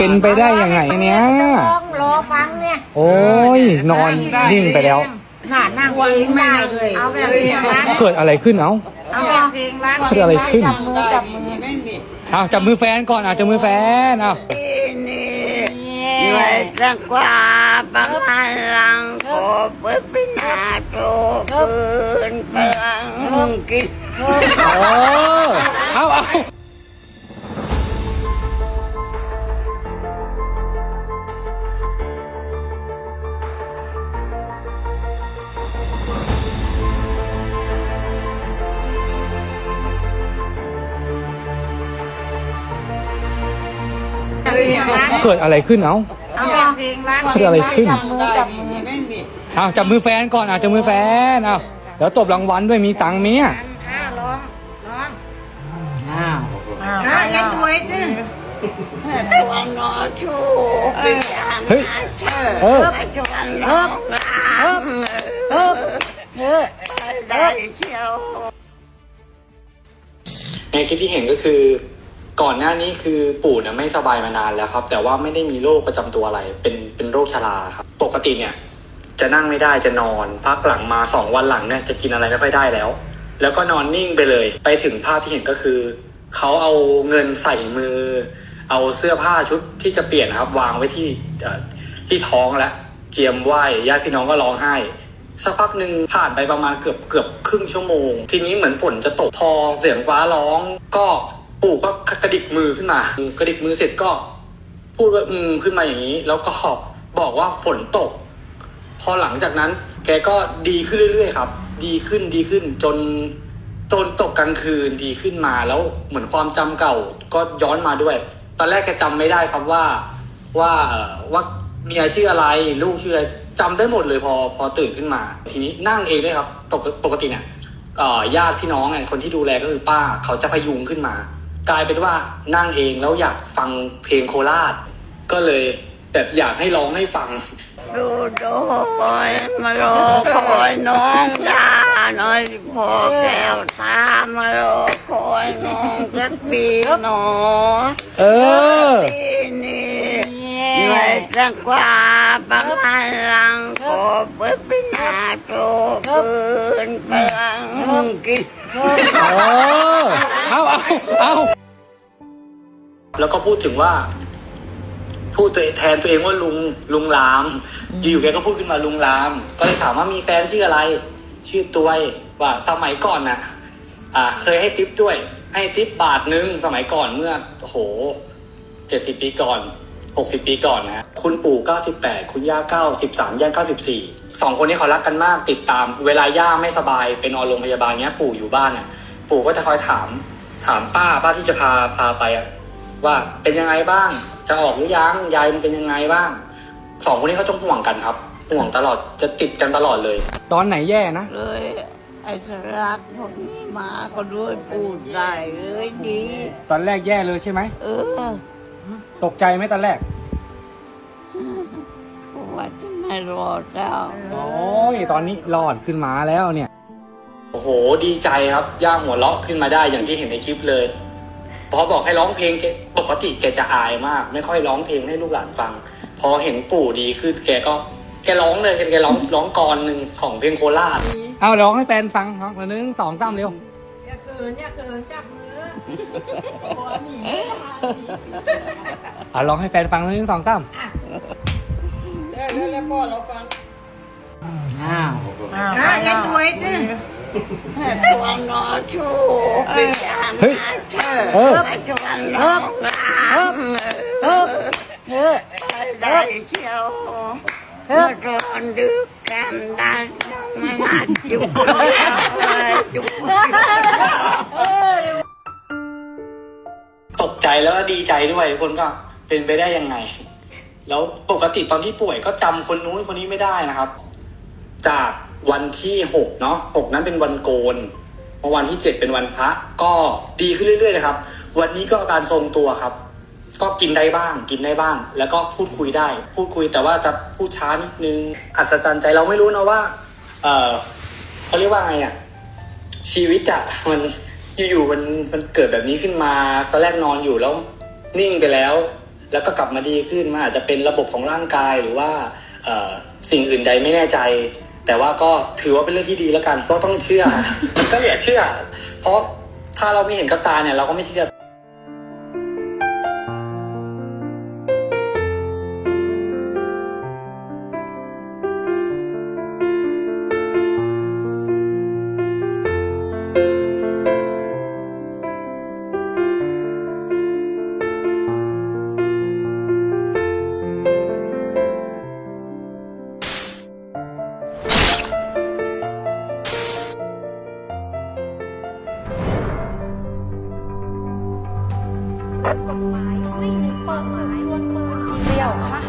เป็นไปได้ยังไงเนี่ยต้องรอฟังเนี่ยโอ้ยนอนนิ่งไปแล้วหานั่งเองได้เลยเอาแบบเพลงรักเกิดอะไรขึ้นเอ้าเอาแบบเพลงรักเกิดอะไรขึ้นจับมือจับมือเอาจับมือแฟนก่อนเอาจับมือแฟนเอาด้วยสักกว่าบังพลังขอเปิดเป็นหาโตปืนพลังกินเออเอาเอา เพลงรักเกิดอะไรขึ้นเอ้า เอาแบบเพลงรักเกิดอะไรขึ้น จับมือจับมือเอาจับมือแฟนก่อนเอาจับมือแฟนเอาเดี๋ยวตบรางวัลด้วยมีตังค์ไหมเนี่ยอ่าร้องร้องอ้าวอ่าเล่นด้วยดิตัวนอชูปิยาเฮ้ยเออชวนน้องงามเออเออได้เชียวในคลิปที่เห็นก็คือ ก่อนหน้านี้คือปู่เนี่ยไม่สบายมานานแล้วครับ แต่ว่าไม่ได้มีโรคประจำตัวอะไร เป็นเป็นโรคชราครับ ปกติเนี่ยจะนั่งไม่ได้จะนอนพักหลังมาสองวันหลังเนี่ยจะกินอะไรไม่ค่อยได้แล้ว แล้วก็นอนนิ่งไปเลย ไปถึงภาพที่เห็นก็คือเขาเอาเงินใส่มือ เอาเสื้อผ้าชุดที่จะเปลี่ยนครับ วางไว้ที่ที่ท้องแล้วเกียมไหวญาติพี่น้องก็ร้องไห้สักพักหนึ่งผ่านไปประมาณเกือบเกือบครึ่งชั่วโมง ทีนี้เหมือนฝนจะตกพอเสียงฟ้าร้องก็ ปู่ก็กระดิกมือขึ้นมากระดิกมือเสร็จก็พูดว่าอืมขึ้นมาอย่างนี้ แล้วก็บอกว่าฝนตก พอหลังจากนั้น แกก็ดีขึ้นเรื่อยๆครับ ดีขึ้นดีขึ้นจนจนตกกลางคืนดีขึ้นมาแล้วเหมือนความจำเก่าก็ย้อนมาด้วย ตอนแรกแกจำไม่ได้ครับว่าว่าว่าเมียชื่ออะไร ลูกชื่ออะไรจำได้หมดเลยพอพอตื่นขึ้นมา ทีนี้นั่งเองด้วยครับปกปกติเนี่ยญาติพี่น้องเนี่ยคนที่ดูแลก็คือป้าเขาจะพยุงขึ้นมา กลายเป็นว่านั่งเองแล้วอยากฟังเพลงโคราช ก็เลยแบบอยากให้ร้องให้ฟังดูดูคอยมารอคอยน้องดาหน่อยพอแก้วตามารอคอยน้องสักปีหนอเออปีนี้ด้วยสักกว่าบังพลังขอเปิดเป็นหาโตปืนพลังกินเออ เอาเอาเอาแล้วก็พูดถึงว่า พูดตัวเองแทนตัวเองว่าลุงลุงลาม อยู่ๆแกก็พูดขึ้นมาลุงลาม ก็เลยถามว่ามีแฟนชื่ออะไร ชื่อตัวยว่าสมัยก่อนน่ะ อ่า เคยให้ทิปด้วย ให้ทิปบาทนึงสมัยก่อนเมื่อโอ้โหเจ็ดสิบปีก่อนหกสิบปีก่อนนะคุณปู่เก้าสิบแปดคุณย่าเก้าสิบสามย่าเก้าสิบสี่สองคนนี้เขารักกันมากติดตาม เวลาย่าไม่สบายไปนอนโรงพยาบาลเนี้ย ปู่อยู่บ้านเนี่ยปู่ก็จะคอยถาม ถามป้าป้าที่จะพาพาไปอะว่าเป็นยังไงบ้าง จะออกหรือยังยายมันเป็นยังไงบ้างสองคนนี้เขาจะห่วงกันครับห่วงตลอดจะติดกันตลอดเลย ตอนไหนแย่นะเลยไอ้สรักพวกนี้มาก็ด้วยพูดได้เลยดีตอนแรกแย่เลยใช่ไหมเออตกใจไหมตอนแรกว่าจะไม่รอดแล้วโอ้ยตอนนี้รอดขึ้นมาแล้วเนี่ย โอ้โห ดีใจครับ ย่าหัวเราะขึ้นมาได้อย่างที่เห็นในคลิปเลย พอบอกให้ร้องเพลงแกปกติแกจะอายมาก ไม่ค่อยร้องเพลงให้ลูกหลานฟัง พอเห็นปู่ดีขึ้นแกก็แกร้องเลยแกร้องร้องกรหนึ่งของเพลงโคราชเอาร้องให้แฟนฟังครับหนึ่งสองสามเร็วอย่าเขินอย่าเขินจับมือหัวหนีอะร้องให้แฟนฟังหนึ่งสองสามแล้วแล้วพ่อเราฟังอ้าวอ่าเล่นด้วยดิ ตัวนอชูเฮ้ยเออชวนน้องงามเออเออได้เชียวเมื่อตอนดึกกันได้ไม่น่าจุกจุกตกใจแล้วก็ดีใจด้วยคนก็เป็นไปได้ยังไง แล้วปกติตอนที่ป่วยก็จำคนนู้นคนนี้ไม่ได้นะครับ จาก วันที่หกเนาะหกนั้นเป็นวันโกนพอวันที่เจ็ดเป็นวันพระ ก็ดีขึ้นเรื่อยๆเลยครับ วันนี้ก็อาการทรงตัวครับ ก็กินได้บ้าง กินได้บ้าง แล้วก็พูดคุยได้ พูดคุยแต่ว่าจะพูดช้านิดนึง อัศจรรย์ใจเราไม่รู้นะว่า เออเขาเรียกว่าไงอะชีวิตอะมันอยู่ๆมันมันเกิดแบบนี้ขึ้นมาตอนแรกนอนอยู่แล้ว นิ่งไปแล้ว แล้วก็กลับมาดีขึ้นมันอาจจะเป็นระบบของร่างกายหรือว่าสิ่งอื่นใดไม่แน่ใจ แต่ว่าก็ถือว่าเป็นเรื่องที่ดีแล้วกันเราต้องเชื่อ ก็เหลือเชื่อ เพราะถ้าเราไม่เห็นกับตาเนี่ยเราก็ไม่เชื่อ กฎ